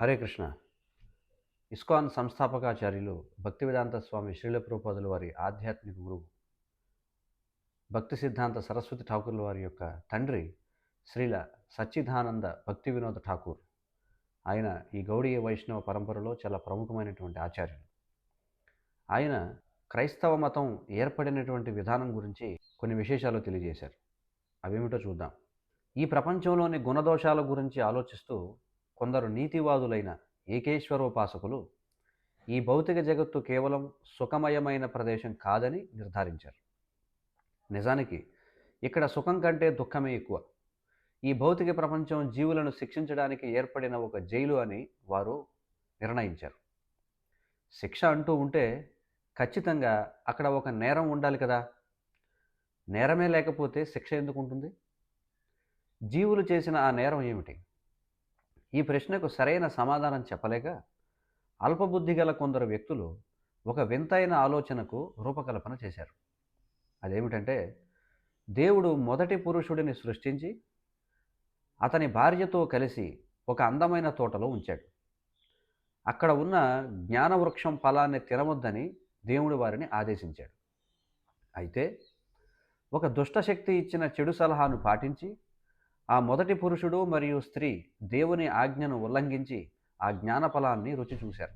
Hare Krishna. ISKCON సంస్థాపకాచార్యులు భక్తి వేదాంత స్వామి శ్రీల ప్రభుపాదుల వారి ఆధ్యాత్మిక గురువు. భక్తి సిద్ధాంత సరస్వతి ఠాకూర్ల వారి యొక్క తండ్రి శ్రీల సచ్చిదానంద భక్తి వినోద ఠాకూర్. ఆయన ఈ గౌడీయ వైష్ణవ పరంపరలో చాలా ప్రముఖమైనటువంటి ఆచార్యులు. ఆయన క్రైస్తవ మతం ఏర్పడినటువంటి విధానం గురించి కొన్ని విశేషాలు తెలియజేశారు. అవేమిటో చూద్దాం. ఈ ప్రపంచంలోని గుణదోషాల గురించి ఆలోచిస్తూ కొందరు నీతివాదులైన ఏకేశ్వరోపాసకులు ఈ భౌతిక జగత్తు కేవలం సుఖమయమైన ప్రదేశం కాదని నిర్ధారించారు. నిజానికి ఇక్కడ సుఖం కంటే దుఃఖమే ఎక్కువ. ఈ భౌతిక ప్రపంచం జీవులను శిక్షించడానికి ఏర్పడిన ఒక జైలు అని వారు నిర్ణయించారు. శిక్ష అంటూ ఉంటే ఖచ్చితంగా అక్కడ ఒక నేరం ఉండాలి కదా. నేరమే లేకపోతే శిక్ష ఎందుకు ఉంటుంది? జీవులు చేసిన ఆ నేరం ఏమిటి? ఈ ప్రశ్నకు సరైన సమాధానం చెప్పలేక అల్పబుద్ధి గల కొందరు వ్యక్తులు ఒక వింతైన ఆలోచనకు రూపకల్పన చేశారు. అదేమిటంటే దేవుడు మొదటి పురుషుడిని సృష్టించి అతని భార్యతో కలిసి ఒక అందమైన తోటలో ఉంచాడు. అక్కడ ఉన్న జ్ఞానవృక్షం ఫలాన్ని తినవద్దని దేవుడు వారిని ఆదేశించాడు. అయితే ఒక దుష్టశక్తి ఇచ్చిన చెడు సలహాను పాటించి ఆ మొదటి పురుషుడు మరియు స్త్రీ దేవుని ఆజ్ఞను ఉల్లంఘించి ఆ జ్ఞాన ఫలాన్ని రుచి చూశారు.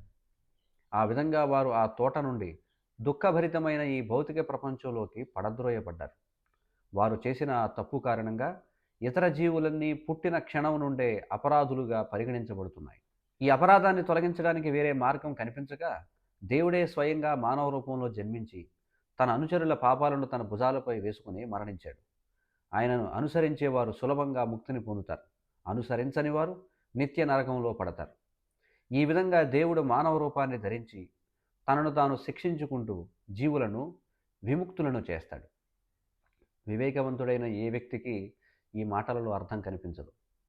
ఆ విధంగా వారు ఆ తోట నుండి దుఃఖభరితమైన ఈ భౌతిక ప్రపంచంలోకి పడద్రోయబడ్డారు. వారు చేసిన ఆ తప్పు కారణంగా ఇతర జీవులన్నీ పుట్టిన క్షణం నుండే అపరాధులుగా పరిగణించబడుతున్నాయి. ఈ అపరాధాన్ని తొలగించడానికి వేరే మార్గం కనిపించక దేవుడే స్వయంగా మానవ రూపంలో జన్మించి తన అనుచరుల పాపాలను తన భుజాలపై వేసుకుని మరణించాడు. ఆయనను అనుసరించేవారు సులభంగా ముక్తిని పొందుతారు. అనుసరించని వారు నిత్య నరకంలో పడతారు. ఈ విధంగా దేవుడు మానవ రూపాన్ని ధరించి తనను తాను శిక్షించుకుంటూ జీవులను విముక్తులను చేస్తాడు. వివేకవంతుడైన ఏ వ్యక్తికి ఈ మాటలలో అర్థం కనిపించదు.